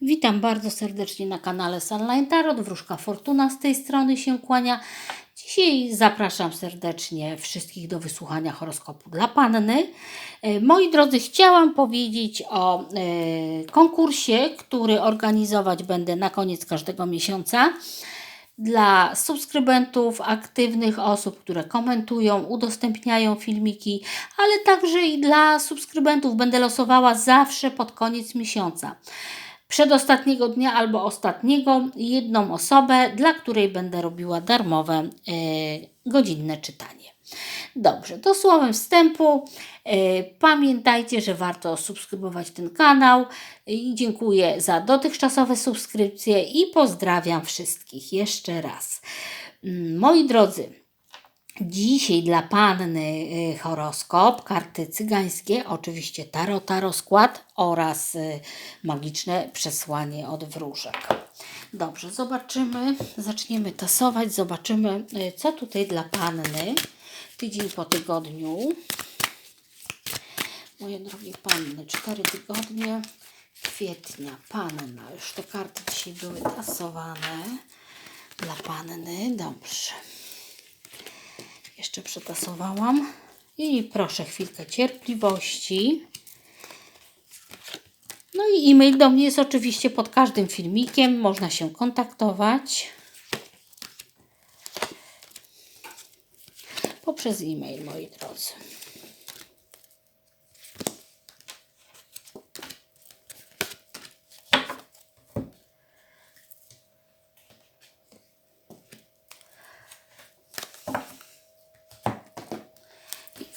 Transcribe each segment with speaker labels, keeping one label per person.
Speaker 1: Witam bardzo serdecznie na kanale Sunline Tarot. Wróżka Fortuna z tej strony się kłania. Dzisiaj zapraszam serdecznie wszystkich do wysłuchania horoskopu dla Panny. E, Moi drodzy, chciałam powiedzieć o e, konkursie, który organizować będę na koniec każdego miesiąca dla subskrybentów, aktywnych osób, które komentują, udostępniają filmiki, ale także i dla subskrybentów będę losowała zawsze pod koniec miesiąca. Przedostatniego dnia albo ostatniego jedną osobę, dla której będę robiła darmowe e, godzinne czytanie. Dobrze, to słowem wstępu. E, pamiętajcie, że warto subskrybować ten kanał dziękuję za dotychczasowe subskrypcje i pozdrawiam wszystkich jeszcze raz. Mm, Moi drodzy, Dzisiaj dla Panny y, horoskop, karty cygańskie, oczywiście tarota rozkład oraz y, magiczne przesłanie od wróżek. Dobrze, zobaczymy, zaczniemy tasować, zobaczymy y, co tutaj dla Panny tydzień po tygodniu. Moje drogie Panny, cztery tygodnie kwietnia, Panna, już te karty dzisiaj były tasowane dla Panny, dobrze jeszcze przetasowałam. I proszę chwilkę cierpliwości. No i e-mail do mnie jest oczywiście pod każdym filmikiem. Można się kontaktować poprzez e-mail, moi drodzy.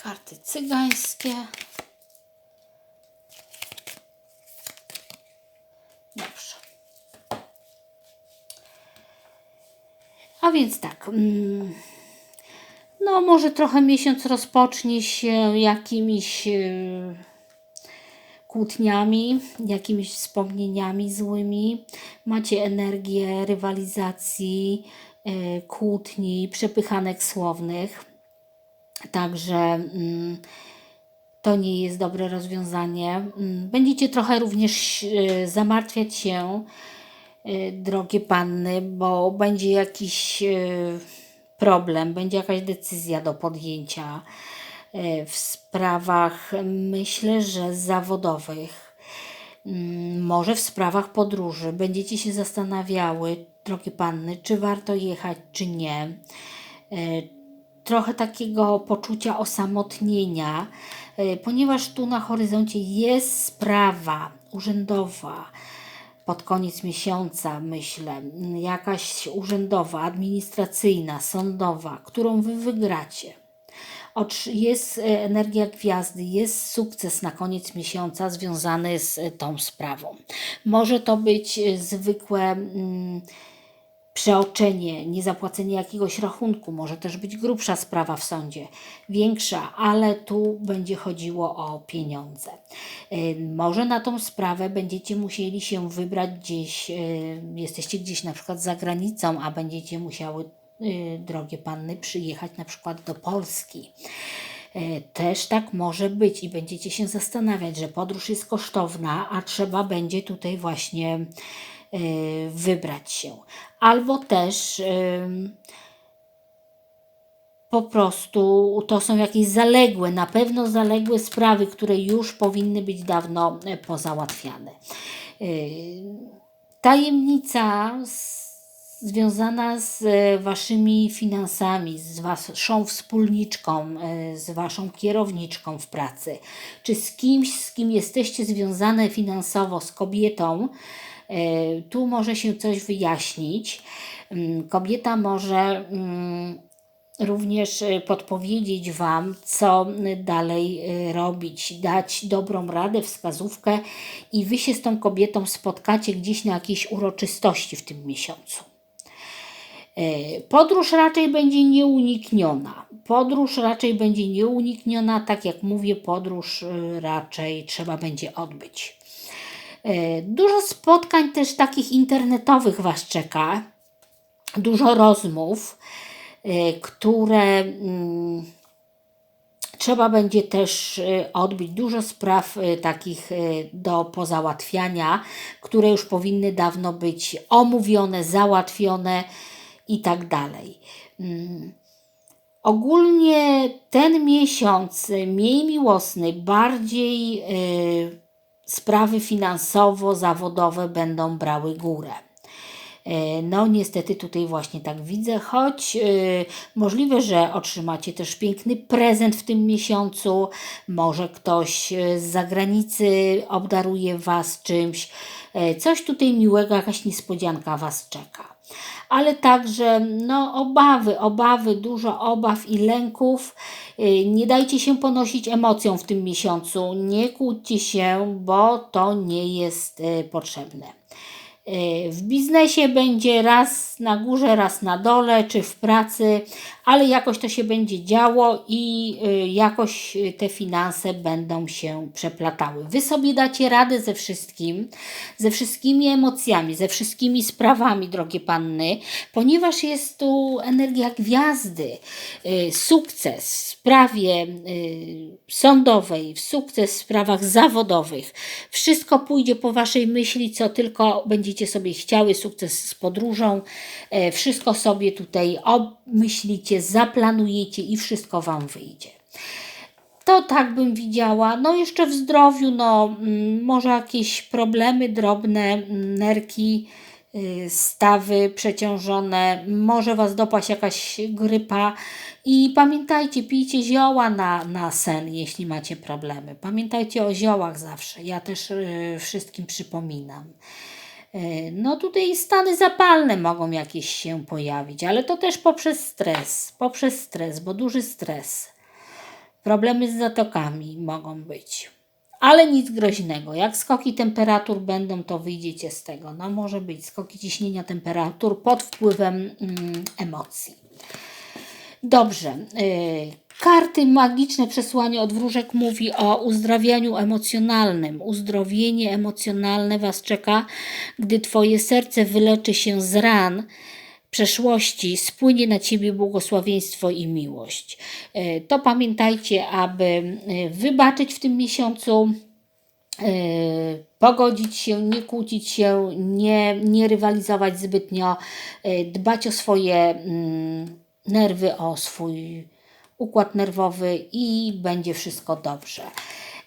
Speaker 1: Karty cygańskie. Dobrze. A więc tak. mm, No, może trochę miesiąc rozpocznie się jakimiś e, kłótniami, jakimiś wspomnieniami złymi. Macie energię rywalizacji, e, kłótni, przepychanek słownych. Także mm, to nie jest dobre rozwiązanie. Mm, Będziecie trochę również e, zamartwiać się, e, drogie panny, bo będzie jakiś e, problem, będzie jakaś decyzja do podjęcia w sprawach, myślę, że zawodowych. Mm, Może w sprawach podróży będziecie się zastanawiały, drogie panny, czy warto jechać, czy nie. Trochę takiego poczucia osamotnienia, e, ponieważ tu na horyzoncie jest sprawa urzędowa pod koniec miesiąca, myślę, jakaś urzędowa, administracyjna, sądowa, którą wy wygracie. Jest e, energia gwiazdy, jest sukces na koniec miesiąca związany z e, tą sprawą. Może to być zwykłe. Mm, przeoczenie, niezapłacenie jakiegoś rachunku, może też być grubsza sprawa w sądzie, większa, ale tu będzie chodziło o pieniądze. Y, Może na tą sprawę będziecie musieli się wybrać gdzieś, y, jesteście gdzieś na przykład za granicą, a będziecie musiały, y, drogie panny, przyjechać na przykład do Polski. Też tak może być i będziecie się zastanawiać, że podróż jest kosztowna, a trzeba będzie tutaj właśnie wybrać się. Albo też em, po prostu to są jakieś zaległe, na pewno zaległe sprawy, które już powinny być dawno e, pozałatwiane. Tajemnica związana z e, waszymi finansami, z waszą wspólniczką, e, z waszą kierowniczką w pracy, czy z kimś, z kim jesteście związane finansowo, z kobietą, tu może się coś wyjaśnić. Mm, Kobieta może mm, również e, podpowiedzieć Wam, co dalej y, robić, dać dobrą radę, wskazówkę i Wy się z tą kobietą spotkacie gdzieś na jakiejś uroczystości w tym miesiącu. E, Podróż raczej będzie nieunikniona. Podróż raczej będzie nieunikniona, tak jak mówię, podróż raczej trzeba będzie odbyć. E, Dużo spotkań też takich internetowych Was czeka, dużo rozmów, e, które mm, Trzeba będzie też y, odbyć dużo spraw takich do pozałatwiania, które już powinny dawno być omówione, załatwione i tak dalej. Mm. Ogólnie ten miesiąc mniej miłosny, bardziej y, sprawy finansowo-zawodowe będą brały górę. E, No, niestety tutaj właśnie tak widzę, choć y, możliwe, że otrzymacie też piękny prezent w tym miesiącu. Może ktoś y, z zagranicy obdaruje Was czymś. E, Coś tutaj miłego, jakaś niespodzianka Was czeka. Ale także no, obawy, obawy, dużo obaw i lęków. Y, Nie dajcie się ponosić emocjom w tym miesiącu. Nie kłóćcie się, bo to nie jest y, potrzebne. Y, W biznesie będzie raz na górze, raz na dole, czy w pracy, ale jakoś to się będzie działo i y, jakoś y, te finanse będą się przeplatały. Wy sobie dacie radę ze wszystkim, ze wszystkimi emocjami, ze wszystkimi sprawami, drogie panny, ponieważ jest tu energia gwiazdy, y, sukces w sprawie sądowej, sukces w sprawach zawodowych. Wszystko pójdzie po waszej myśli, co tylko będziecie sobie chciały, sukces z podróżą. E, Wszystko sobie tutaj obmyślicie, zaplanujecie i wszystko wam wyjdzie. To tak bym widziała. No jeszcze w zdrowiu, no mm, może jakieś problemy drobne, mm, nerki, y, stawy przeciążone, może Was dopaść jakaś grypa i pamiętajcie, pijcie zioła na, na sen, jeśli macie problemy. Pamiętajcie o ziołach zawsze, ja też y, wszystkim przypominam. Y, No tutaj stany zapalne mogą jakieś się pojawić, ale to też poprzez stres, poprzez stres, bo duży stres. Problemy z zatokami mogą być. Ale nic groźnego. Jak skoki temperatur będą, to wyjdziecie z tego. No może być skoki ciśnienia temperatur pod wpływem mm, emocji. Dobrze. y, Karty magiczne przesłanie od wróżek mówi o uzdrawianiu emocjonalnym. Uzdrowienie emocjonalne Was czeka, gdy Twoje serce wyleczy się z ran przeszłości, spłynie na Ciebie błogosławieństwo i miłość. Y, To pamiętajcie, aby y, wybaczyć w tym miesiącu, y, pogodzić się, nie kłócić się, nie, nie rywalizować zbytnio, dbać o swoje mm, nerwy, o swój układ nerwowy i będzie wszystko dobrze.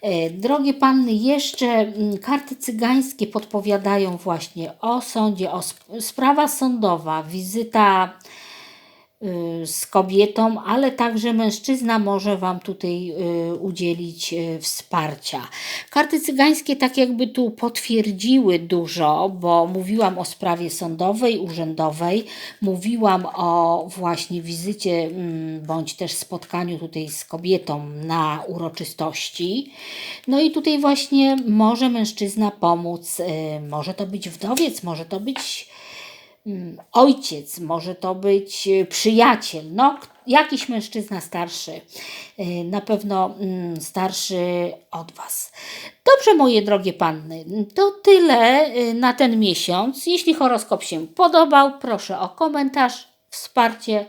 Speaker 1: E, Drogie panny, jeszcze mm, karty cygańskie podpowiadają właśnie o sądzie, o sp- sprawa sądowa, wizyta z kobietą, ale także mężczyzna może Wam tutaj y, udzielić y, wsparcia. Karty cygańskie tak jakby tu potwierdziły dużo, bo mówiłam o sprawie sądowej, urzędowej, mówiłam o właśnie wizycie mm, bądź też spotkaniu tutaj z kobietą na uroczystości. No i tutaj właśnie może mężczyzna pomóc, y, może to być wdowiec, może to być ojciec, może to być y, przyjaciel, no jakiś mężczyzna starszy, y, na pewno mm, starszy od Was. Dobrze, moje drogie panny, to tyle y, na ten miesiąc. Jeśli horoskop się podobał, proszę o komentarz, wsparcie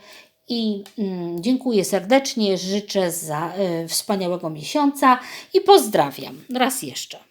Speaker 1: i mm, dziękuję serdecznie, życzę za wspaniałego miesiąca i pozdrawiam raz jeszcze.